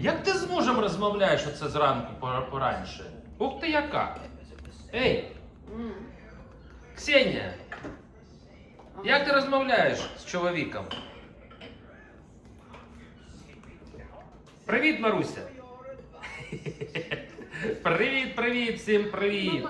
Як ти з мужем розмовляєш оце зранку пора- пораньше? Ух ти яка! Ей, Ксенія, як ти розмовляєш з чоловіком? Привіт, Маруся! Привіт, привіт, всім привіт!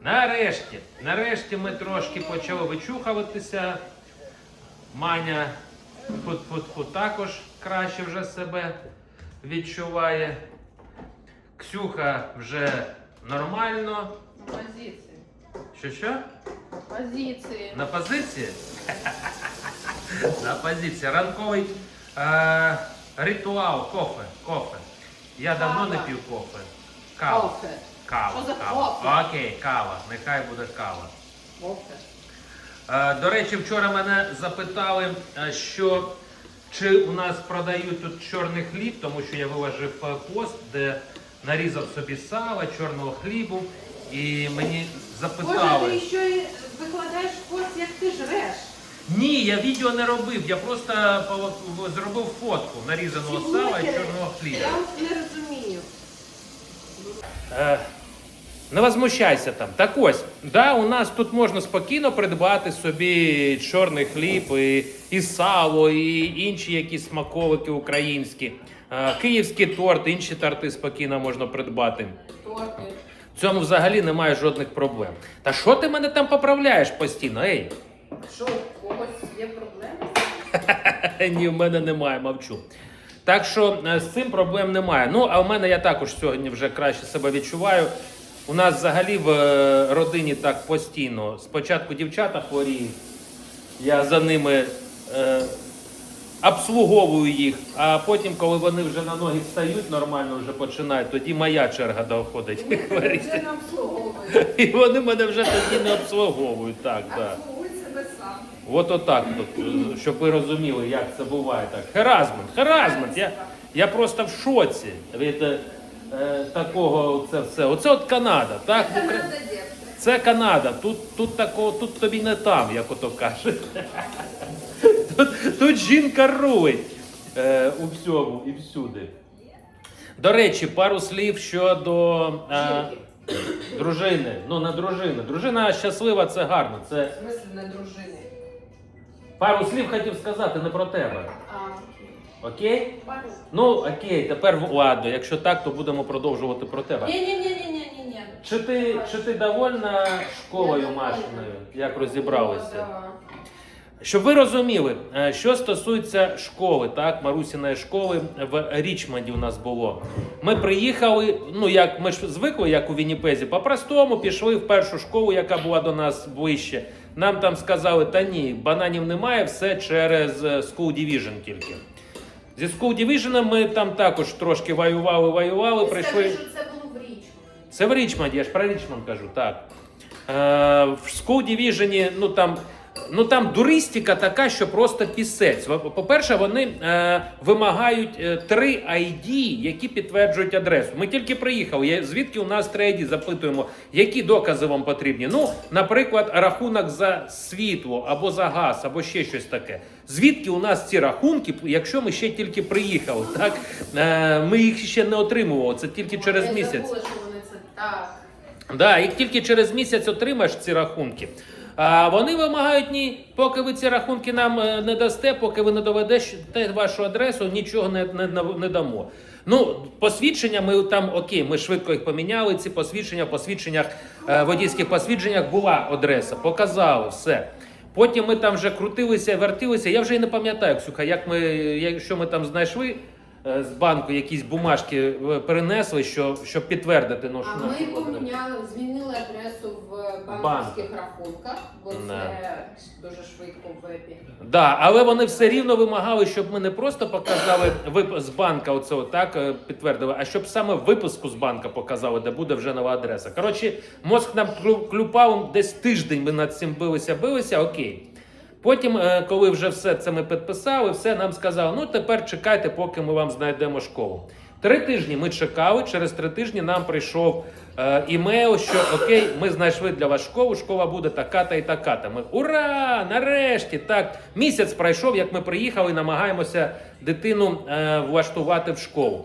Нарешті, нарешті ми трошки почали вичухуватися. Маня фут-фут-фут також краще вже себе відчуває. Ксюха вже нормально. На позиції. Що що? Позиції. На позиції? На позиції. Ранковий е, ритуал кофе. кофе. Я давно не Кава. п'ю кофе. Кава. Кофе. Кава. Що за кава. кофе? Окей, кава. Нехай буде кава. Кофе. Е, До речі, вчора мене запитали, е, що чи у нас продають тут чорний хліб, тому що я виложив е, пост, де нарізав собі сала, чорного хлібу, і мені Боже, запитали. ти ще й викладаєш пост, як ти жреш. Ні, я відео не робив, я просто по- зробив фотку нарізаного сала і чорного хліба. Я от не розумію. Е, не возмущайся там. Так ось, да, у нас тут можна спокійно придбати собі чорний хліб, і, і сало, і інші якісь смаковики українські. Е, київський торт, інші торти спокійно можна придбати. Торти. В цьому взагалі немає жодних проблем. Та що ти мене там поправляєш постійно? Ей? Що, у когось є проблеми? Ні, в мене немає, мовчу. Так що е, з цим проблем немає. Ну, а в мене я також сьогодні вже краще себе відчуваю. У нас взагалі в е, родині так постійно. Спочатку дівчата хворіють, я за ними е, обслуговую їх, а потім, коли вони вже на ноги встають, нормально вже починають, тоді моя черга доходить хворіти. Вже не обслуговує. І вони мене вже тоді не обслуговують. Так, так. От отак, тут, е, щоб ви розуміли, як це буває так. Харазмент, харазмент. Я, я просто в шоці від е, такого це все. Оце от Канада, так? Це Канада. Тут, тут такого, тут тобі не там, як ото кажуть. Тут, тут жінка рулить е, у всьому і всюди. До речі, пару слів щодо е, дружини. Ну, на дружини. Дружина щаслива, це гарно. Це В смислі не дружини. Пару слів хотів сказати не про тебе. А, Окей? Ну окей, тепер ладно. Якщо так, то будемо продовжувати про тебе. Ні-ні-ні-ні-ні-ні. Чи ти, чи ти довольна школою Машиною? Як розібралися? Щоб ви розуміли, е, що стосується школи, так, Марусіної школи в Річмонді у нас було. Ми приїхали, ну як ми ж звикли, як у Вінніпезі, по-простому пішли в першу школу, яка була до нас ближче. Нам там сказали, та ні, бананів немає, все через е, School Division тільки. Зі School Division ми там також трошки воювали, воювали, прийшли. скажи, що це було в Річмонді. Це в Річмонді, я ж про Річмонд кажу, так. Е, в School Division, ну там. Ну там дуристика така, що просто пісець. По-перше, вони е, вимагають е, три ID, які підтверджують адресу. Ми тільки приїхали. Я, звідки у нас три ID? Запитуємо, які докази вам потрібні. Ну, наприклад, рахунок за світло або за газ, або ще щось таке. Звідки у нас ці рахунки, якщо ми ще тільки приїхали? Так е, ми їх ще не отримували. Це тільки через Я місяць. забула, що вони це так. Да, їх тільки через місяць отримаєш ці рахунки. А вони вимагають ні, поки ви ці рахунки нам е, не дасте, поки ви не доведете вашу адресу, нічого не, не, не дамо. Ну, посвідчення ми там окей, ми швидко їх поміняли. Ці посвідчення, в посвідченнях, е, водійських посвідченнях була адреса, показали все. Потім ми там вже крутилися, вертилися. Я вже і не пам'ятаю, Ксюха, як ми, як- що ми там знайшли з банку, якісь бумажки е, перенесли, що, щоб підтвердити ну, А що ми нашу поміняли, змінили адресу в банківських рахунках, бо це дуже швидко в вебі. Да, але вони все рівно вимагали, щоб ми не просто показали вип- з банка, оце отак е, підтвердили, а щоб саме виписку з банка показали, де буде вже нова адреса. Коротше, мозк нам клю- клюпав десь тиждень. Ми над цим билися, билися, окей. Потім, е, коли вже все це ми підписали, все нам сказали, ну тепер чекайте, поки ми вам знайдемо школу. Три тижні ми чекали. Через три тижні нам прийшов е, імейл, що окей, ми знайшли для вас школу. Школа буде така-та і така-та. Ми ура! Нарешті так. Місяць пройшов, як ми приїхали, намагаємося дитину е, влаштувати в школу.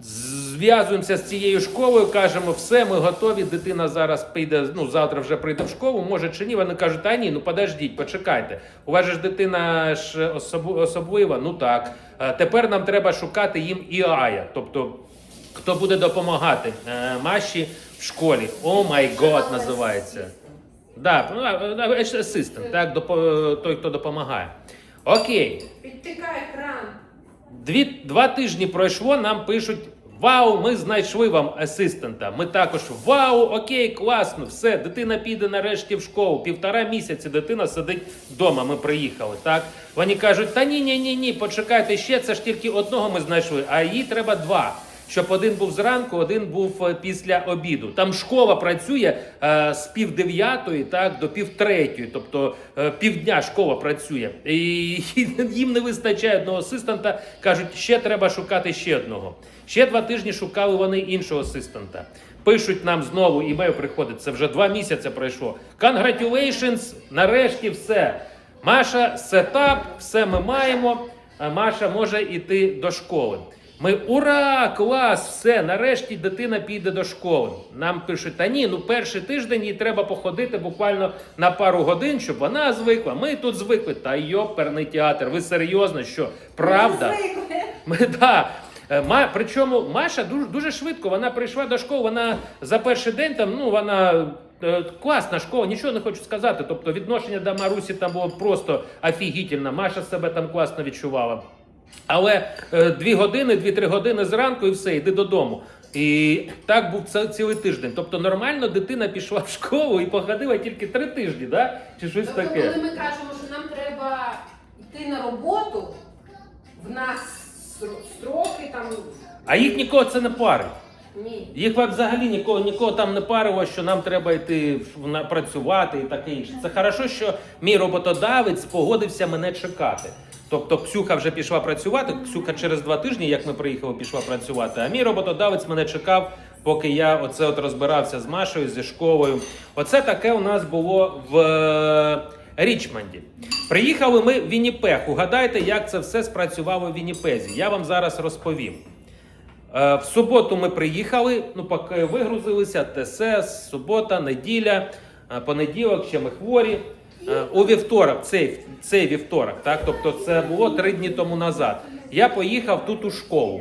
Зв'язуємося з цією школою, кажемо, все, ми готові. Дитина зараз піде, ну завтра вже прийде в школу, може чи ні. Вони кажуть, а ні, ну подождіть, почекайте. У вас ж дитина ж особ- особлива. Ну так. Е, Тепер нам треба шукати їм ІАЯ, тобто хто буде допомагати е, Маші в школі. О май год називається. Да, ну, асистент, так, допо- той, хто допомагає. Окей. Підтикай екран. Дві, два тижні пройшло, нам пишуть: Вау, ми знайшли вам асистента. Ми також вау, окей, класно, все, дитина піде нарешті в школу. Півтора місяці дитина сидить вдома. Ми приїхали. Так вони кажуть: та ні, ні, ні, ні, почекайте ще. Це ж тільки одного ми знайшли, а їй треба два. Щоб один був зранку, один був е, після обіду. Там школа працює е, з пів дев'ятої, так до пів третьої, тобто е, півдня школа працює. І їм не вистачає одного асистента. кажуть, ще треба шукати ще одного. Ще два тижні шукали вони іншого асистента. Пишуть нам знову, імейл приходить. Це вже два місяці пройшло. Congratulations, нарешті все. Маша, сетап, все ми маємо. Маша може йти до школи. Ми ура! Клас! Все, нарешті дитина піде до школи. Нам пишуть, та ні, ну перший тиждень їй треба походити буквально на пару годин, щоб вона звикла. Ми тут звикли. Та йоперний театр. Ви серйозно, що правда? Ми да. Е, Ма, причому Маша дуже, дуже швидко вона прийшла до школи. Вона за перший день там, ну вона е, класна школа, нічого не хочу сказати. Тобто відношення до Марусі там було просто офігітельно. Маша себе там класно відчувала. Але е, дві години, дві-три години зранку і все, йди додому. І так був цілий тиждень. Тобто нормально дитина пішла в школу і походила тільки три тижні, да? чи щось Тобто, таке. коли ми кажемо, що нам треба йти на роботу, в нас строки там. А їх нікого це не парить. Ні. Їх взагалі нікого, нікого там не парило, що нам треба йти працювати і таке інше. Це хорошо, що мій роботодавець погодився мене чекати. Тобто Ксюха вже пішла працювати. Ксюха через два тижні, як ми приїхали, пішла працювати. А мій роботодавець мене чекав, поки я оце от розбирався з Машою, зі школою. Оце таке у нас було в е, Річмонді. Приїхали ми в Вінніпег. Угадайте, як це все спрацювало в Вінніпезі. Я вам зараз розповім. Е, В суботу ми приїхали, ну поки вигрузилися, ТСС, субота, неділя, е, понеділок, ще ми хворі. Е, У вівторок, цей, цей вівторок, так, тобто це було три дні тому назад. Я поїхав тут у школу.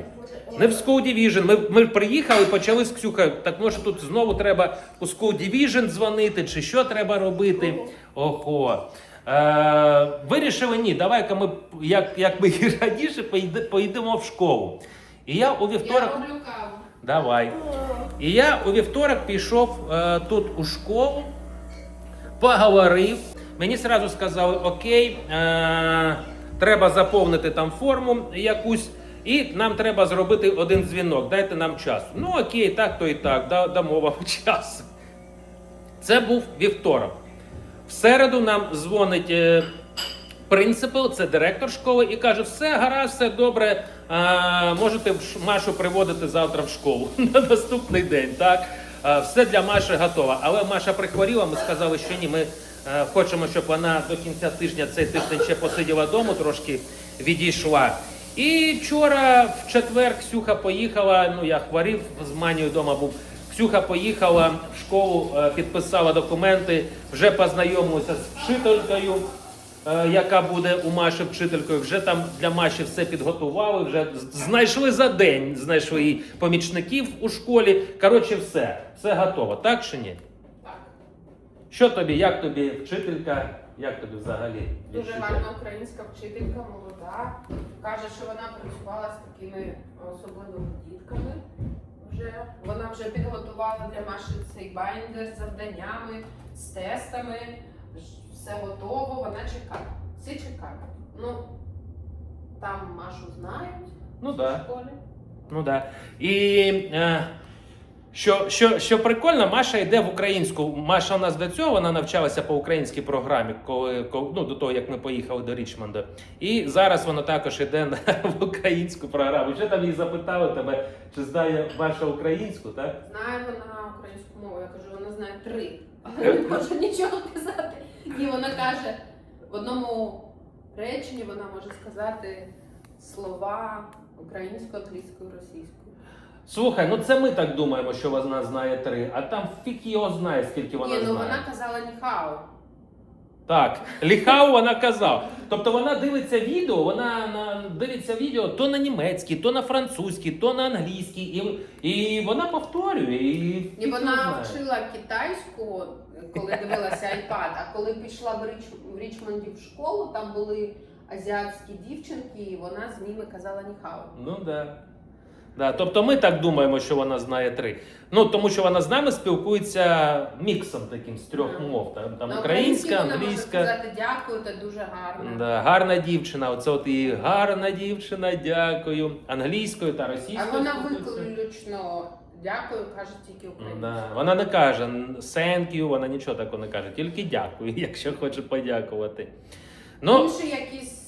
Не в School Division. Ми, ми приїхали, почали з Ксюхою. Так може тут знову треба у School Division дзвонити, чи що треба робити? Ого. Е, вирішили ні, давай-ка ми, як, як ми і раніше, поїде- поїдемо в школу. І я у вівторок. каву. Давай. І я у вівторок пішов е, тут у школу, поговорив. Мені одразу сказали: Окей, е, треба заповнити там форму якусь, і нам треба зробити один дзвінок. Дайте нам часу. Ну окей, так то і так, дамо вам часу. Це був вівторок. В середу нам дзвонить е, принципал, це директор школи, і каже: все гаразд, все добре. А, можете Машу приводити завтра в школу на наступний день. Так, А, все для Маші готово. Але Маша прихворіла. Ми сказали, що ні, ми е, хочемо, щоб вона до кінця тижня цей тиждень ще посиділа вдома, трошки відійшла. І вчора, в четвер, Ксюха поїхала. Ну я хворів з манією вдома був. Ксюха поїхала в школу, е, підписала документи, вже познайомилася з вчителькою, е, яка буде у Маші вчителькою. Вже там для Маші все підготували, вже знайшли за день, знайшли їй помічників у школі. Коротше, все, все готово, так чи ні? Так. Що тобі, як тобі вчителька? Як тобі взагалі? Дуже гарна українська вчителька, молода. Каже, що вона працювала з такими особливими дітками. Вже вона вже підготувала для Маші цей байндер з завданнями, з тестами. Все готово, вона чекає. Всі чекають. Ну там Машу знають Ну в да. школі. Ну да. І е, що, що, що прикольно, Маша йде в українську. Маша у нас до цього вона навчалася по українській програмі, коли, коли ну, до того, як ми поїхали до Річмонда. І зараз вона також йде на, в українську програму. Що там її запитали тебе, чи знає Маша українську, так? Знає вона українську мову. Я кажу, вона знає три. Але не може нічого казати. І вона каже, в одному реченні вона може сказати слова українською, англійською, російською. Слухай, ну це ми так думаємо, що вона знає три, а там фіг його знає, скільки вона Ні, ну знає. вона казала ніхао. Так, ліхау вона казав. Тобто вона дивиться відео, вона на, дивиться відео то на німецькій, то на французькій, то на англійській, і, і вона повторює. І, І фіг його вона знає. вчила китайську, коли дивилася iPad, а коли пішла в, Річ, в Річмонді в школу, там були азіатські дівчинки, і вона з ними казала ніхао. Ну да. Да, тобто ми так думаємо, що вона знає три. Ну тому що вона з нами спілкується міксом таким з трьох мов. Там, там На українська, українській вона англійська. сказати дякую, це дуже гарно. Да, гарна дівчина. Оце от і гарна дівчина, дякую. Англійською та А російською. вона спілкується. виключно дякую, каже тільки українською. Да. Вона не каже thank you, вона нічого такого не каже, тільки дякую, якщо хоче подякувати. Ну, Інші якісь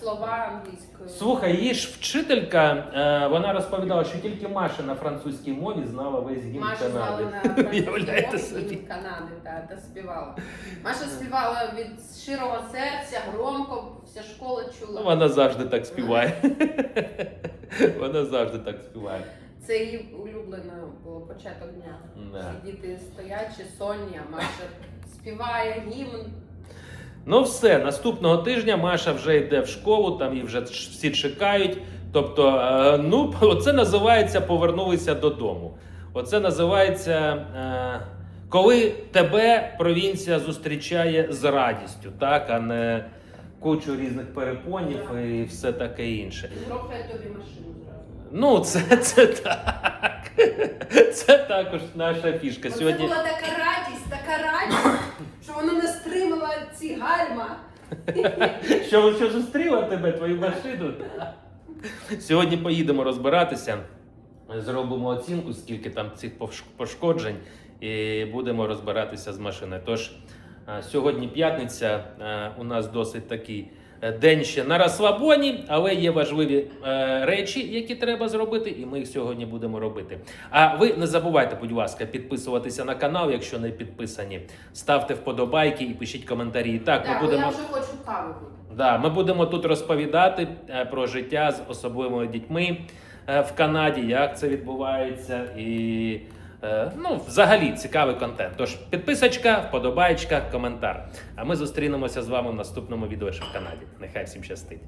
слова англійською. слухай, її ж вчителька, е, вона розповідала, що тільки Маша на французькій мові знала весь гімн Маша знала Канади. на французькій Уявляєте мові собі? гімн Канади, та, та співала. Маша співала від щирого серця, громко, вся школа Ну, чула. вона завжди так співає. Вона завжди так співає. Це її улюблено було початок дня. Да. Всі діти стоять чи сонні, а Маша співає гімн. Ну все, наступного тижня Маша вже йде в школу, там її вже всі чекають. Тобто, е, ну, оце називається повернулися додому. Оце називається, е, коли тебе провінція зустрічає з радістю, так, а не кучу різних перепонів і все таке інше. Грохає тобі машину. Ну, це, це так. Це також наша фішка. Сьогодні була така радість, така радість, що вона не стримала ці гальма. Що, що зустріла тебе, твою машину? Сьогодні поїдемо розбиратися, зробимо оцінку, скільки там цих пошкоджень, і будемо розбиратися з машиною. Тож сьогодні п'ятниця, у нас досить такий день ще на розслабоні, але є важливі е, речі, які треба зробити, і ми їх сьогодні будемо робити. А ви не забувайте, будь ласка, підписуватися на канал, якщо не підписані. Ставте вподобайки і пишіть коментарі. І так, Так, ми будемо. я вже хочу каву. Да, ми будемо тут розповідати е, про життя з особливими дітьми е, в Канаді, як це відбувається, і е, ну, взагалі цікавий контент. Тож підписочка, вподобайка, коментар. А ми зустрінемося з вами в наступному відео в Канаді. Нехай всім щастить.